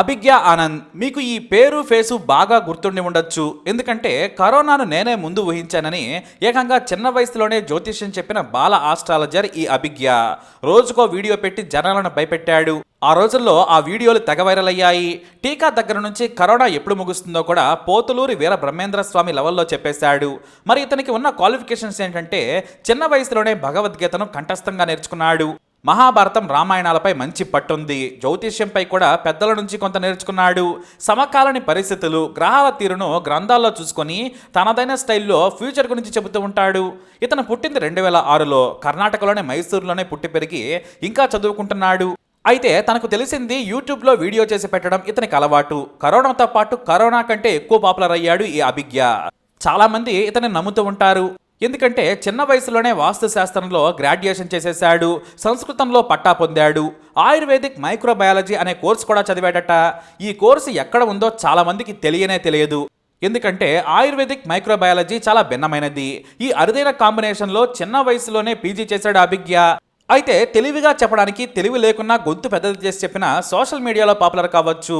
అభిజ్ఞ ఆనంద్ మీకు ఈ పేరు ఫేసు బాగా గుర్తుండి ఉండొచ్చు. ఎందుకంటే కరోనాను నేనే ముందు ఊహించానని ఏకంగా చిన్న వయసులోనే జ్యోతిష్యం చెప్పిన బాల ఆస్ట్రాలజర్ ఈ అభిజ్ఞ. రోజుకో వీడియో పెట్టి జనాలను భయపెట్టాడు. ఆ రోజుల్లో ఆ వీడియోలు తెగ వైరల్ అయ్యాయి. టీకా దగ్గర నుంచి కరోనా ఎప్పుడు ముగుస్తుందో కూడా పోతులూరి వీర బ్రహ్మేంద్ర స్వామి లెవెల్లో చెప్పేశాడు. మరి ఇతనికి ఉన్న క్వాలిఫికేషన్స్ ఏంటంటే చిన్న వయసులోనే భగవద్గీతను కంఠస్థంగా నేర్చుకున్నాడు. మహాభారతం రామాయణాలపై మంచి పట్టుంది. జ్యోతిష్యంపై కూడా పెద్దల నుంచి కొంత నేర్చుకున్నాడు. సమకాలని పరిస్థితులు గ్రహాల తీరును గ్రంథాల్లో చూసుకొని తనదైన స్టైల్లో ఫ్యూచర్ గురించి చెబుతూ ఉంటాడు. ఇతను పుట్టింది రెండు వేల ఆరులో. కర్ణాటకలోని మైసూరులోనే పుట్టి పెరిగి ఇంకా చదువుకుంటున్నాడు. అయితే తనకు తెలిసింది యూట్యూబ్లో వీడియో చేసి పెట్టడం ఇతనికి అలవాటు. కరోనాతో పాటు కరోనా కంటే ఎక్కువ పాపులర్ అయ్యాడు ఈ అభిజ్ఞ. చాలామంది ఇతన్ని నమ్ముతూ ఉంటారు. ఎందుకంటే చిన్న వయసులోనే వాస్తుశాస్త్రంలో గ్రాడ్యుయేషన్ చేసేశాడు సంస్కృతంలో పట్టా పొందాడు ఆయుర్వేదిక్ మైక్రోబయాలజీ అనే కోర్సు కూడా చదివాడట ఈ కోర్సు ఎక్కడ ఉందో చాలా మందికి తెలియనే తెలియదు. ఎందుకంటే ఆయుర్వేదిక్ మైక్రోబయాలజీ చాలా భిన్నమైనది. ఈ అరుదైన కాంబినేషన్లో చిన్న వయసులోనే పీజీ చేశాడు అభిజ్ఞ. అయితే తెలివిగా చెప్పడానికి తెలివి లేకున్నా గొంతు పెద్దది చేసి చెప్పిన సోషల్ మీడియాలో పాపులర్ కావచ్చు.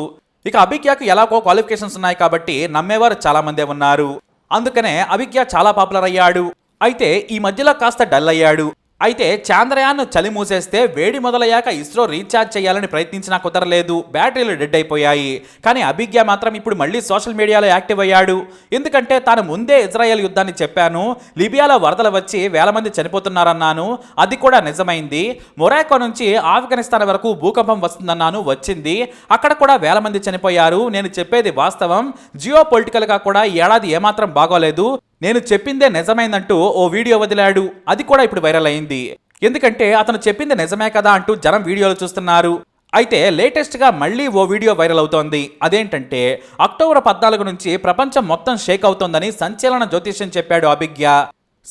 ఇక అభిజ్ఞకు ఎలాగో క్వాలిఫికేషన్స్ ఉన్నాయి కాబట్టి నమ్మేవారు చాలా మందే ఉన్నారు. అందుకనే అభిజ్ఞ చాలా పాపులర్ అయ్యాడు. అయితే ఈ మధ్యలో కాస్త డల్ అయ్యాడు. అయితే చాంద్రయాన్ చలి మూసేస్తే వేడి మొదలయ్యాక ఇస్రో రీఛార్జ్ చేయాలని ప్రయత్నించినా కుదరలేదు. బ్యాటరీలు డెడ్ అయిపోయాయి. కానీ అభిజ్ఞ మాత్రం ఇప్పుడు మళ్ళీ సోషల్ మీడియాలో యాక్టివ్ అయ్యాడు. ఎందుకంటే తాను ముందే ఇజ్రాయెల్ యుద్ధాన్ని చెప్పాను. లిబియాలో వరదలు వచ్చి వేల మంది చనిపోతున్నారన్నాను. అది కూడా నిజమైంది. మొరాకో నుంచి ఆఫ్ఘనిస్తాన్ వరకు భూకంపం వస్తుందన్నాను వచ్చింది. అక్కడ కూడా వేల మంది చనిపోయారు. నేను చెప్పేది వాస్తవం. జియో పొలిటికల్గా కూడా ఈ ఏడాది ఏమాత్రం బాగోలేదు. నేను చెప్పిందే నిజమైందంటూ ఓ వీడియో వదిలాడు. అది కూడా ఇప్పుడు వైరల్ అయింది. ఎందుకంటే అతను చెప్పింది నిజమే కదా అంటూ జనం వీడియోలు చూస్తున్నారు. అయితే లేటెస్ట్గా మళ్ళీ ఓ వీడియో వైరల్ అవుతోంది. అదేంటంటే అక్టోబర్ పద్నాలుగు నుంచి ప్రపంచం మొత్తం షేక్ అవుతోందని సంచలన జ్యోతిష్యం చెప్పాడు అభిజ్ఞ.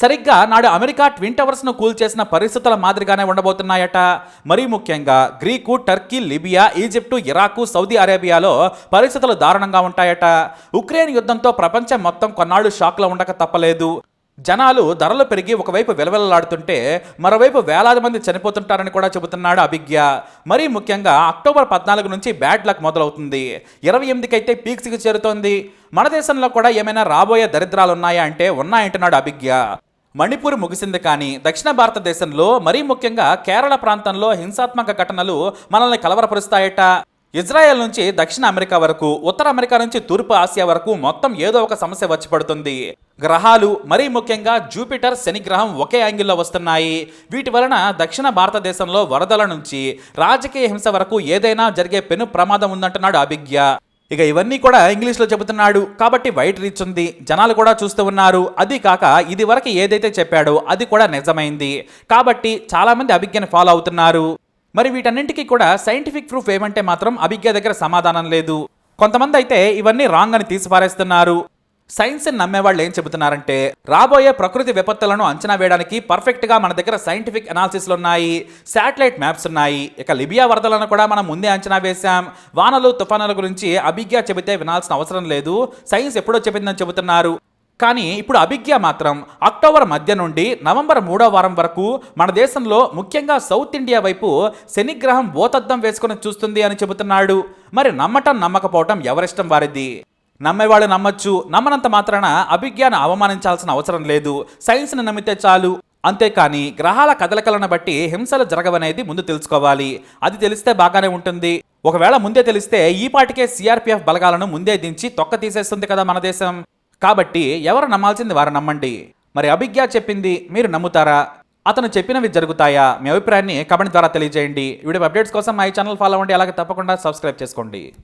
సరిగ్గా నాడు అమెరికా ట్విన్ టవర్స్ను కూల్ చేసిన పరిస్థితుల మాదిరిగానే ఉండబోతున్నాయట. మరీ ముఖ్యంగా Greek Turkey Libya Egypt Iraq Saudi అరేబియాలో పరిస్థితులు దారుణంగా ఉంటాయట. ఉక్రెయిన్ యుద్ధంతో ప్రపంచం మొత్తం కొన్నాళ్ళు షాక్లో ఉండక తప్పలేదు. జనాలు ధరలు పెరిగి ఒకవైపు వెలవెలలాడుతుంటే మరోవైపు వేలాది మంది చనిపోతుంటారని కూడా చెబుతున్నాడు అభిజ్ఞ. మరీ ముఖ్యంగా అక్టోబర్ పద్నాలుగు నుంచి బ్యాడ్ లక్ మొదలవుతుంది. ఇరవై ఎనిమిదికైతే పీక్స్కి చేరుతోంది. మన దేశంలో కూడా ఏమైనా రాబోయే దరిద్రాలు ఉన్నాయా అంటే ఉన్నాయంటున్నాడు అభిజ్ఞ. మణిపూర్ ముగిసింది కానీ దక్షిణ భారతదేశంలో మరీ ముఖ్యంగా కేరళ ప్రాంతంలో హింసాత్మక ఘటనలు మనల్ని కలవరపరుస్తాయట. ఇజ్రాయెల్ నుంచి దక్షిణ అమెరికా వరకు ఉత్తర అమెరికా నుంచి తూర్పు ఆసియా వరకు మొత్తం ఏదో ఒక సమస్య వచ్చి పడుతుంది. గ్రహాలు మరీ ముఖ్యంగా జూపిటర్ శని గ్రహం ఒకే యాంగిల్లో వస్తున్నాయి. వీటి వలన దక్షిణ భారతదేశంలో వరదల నుంచి రాజకీయ హింస వరకు ఏదైనా జరిగే పెను ప్రమాదం ఉందంటున్నాడు అభిజ్ఞ. ఇక ఇవన్నీ కూడా ఇంగ్లీష్లో చెబుతున్నాడు. కాబట్టి వైట్ రీచ్ ఉంది. జనాలు కూడా చూస్తూ ఉన్నారు. అది కాక ఇది వరకు ఏదైతే చెప్పాడో అది కూడా నిజమైంది. కాబట్టి చాలామంది అభిజ్ఞని ఫాలో అవుతున్నారు. మరి వీటన్నింటికీ కూడా సైంటిఫిక్ ప్రూఫ్ ఏమంటే మాత్రం అభిజ్ఞ దగ్గర సమాధానం లేదు. కొంతమంది అయితే ఇవన్నీ రాంగ్ అని తీసిపారేస్తున్నారు. సైన్స్ నమ్మేవాళ్ళు ఏం చెబుతున్నారంటే రాబోయే ప్రకృతి విపత్తులను అంచనా వేయడానికి పర్ఫెక్ట్గా మన దగ్గర సైంటిఫిక్ అనాలిసిస్లు ఉన్నాయి శాటిలైట్ మ్యాప్స్ ఉన్నాయి. ఇక లిబియా వరదలను కూడా మనం ముందే అంచనా వేశాం. వానలు తుఫానుల గురించి అభిజ్ఞ చెబితే వినాల్సిన అవసరం లేదు. సైన్స్ ఎప్పుడో చెప్పిందని చెబుతున్నారు. కానీ ఇప్పుడు అభిజ్ఞ మాత్రం అక్టోబర్ మధ్య నుండి నవంబర్ మూడో వారం వరకు మన దేశంలో ముఖ్యంగా సౌత్ ఇండియా వైపు శనిగ్రహం ఓతద్దం వేసుకుని చూస్తుంది అని చెబుతున్నాడు. మరి నమ్మటం నమ్మకపోవటం ఎవరిష్టం వారిది? నమ్మేవాళ్ళు నమ్మచ్చు నమ్మనంత మాత్రాన అభిజ్ఞాను అవమానించాల్సిన అవసరం లేదు. సైన్స్ని నమ్మితే చాలు. అంతేకాని గ్రహాల కదలికలను బట్టి హింసలు జరగవనేది ముందు తెలుసుకోవాలి. అది తెలిస్తే బాగానే ఉంటుంది. ఒకవేళ ముందే తెలిస్తే ఈ పాటికే సిఆర్పిఎఫ్ బలగాలను ముందే దించి తొక్క తీసేస్తుంది కదా మన దేశం. కాబట్టి ఎవరు నమ్మాల్సింది వారు నమ్మండి. మరి అభిజ్ఞ చెప్పింది మీరు నమ్ముతారా? అతను చెప్పినవి జరుగుతాయా? మీ అభిప్రాయాన్ని కమెంట్ ద్వారా తెలియజేయండి. వీడియో అప్డేట్స్ కోసం మై ఛానల్ ఫాలో అవ్వండి. అలాగే తప్పకుండా సబ్స్క్రైబ్ చేసుకోండి.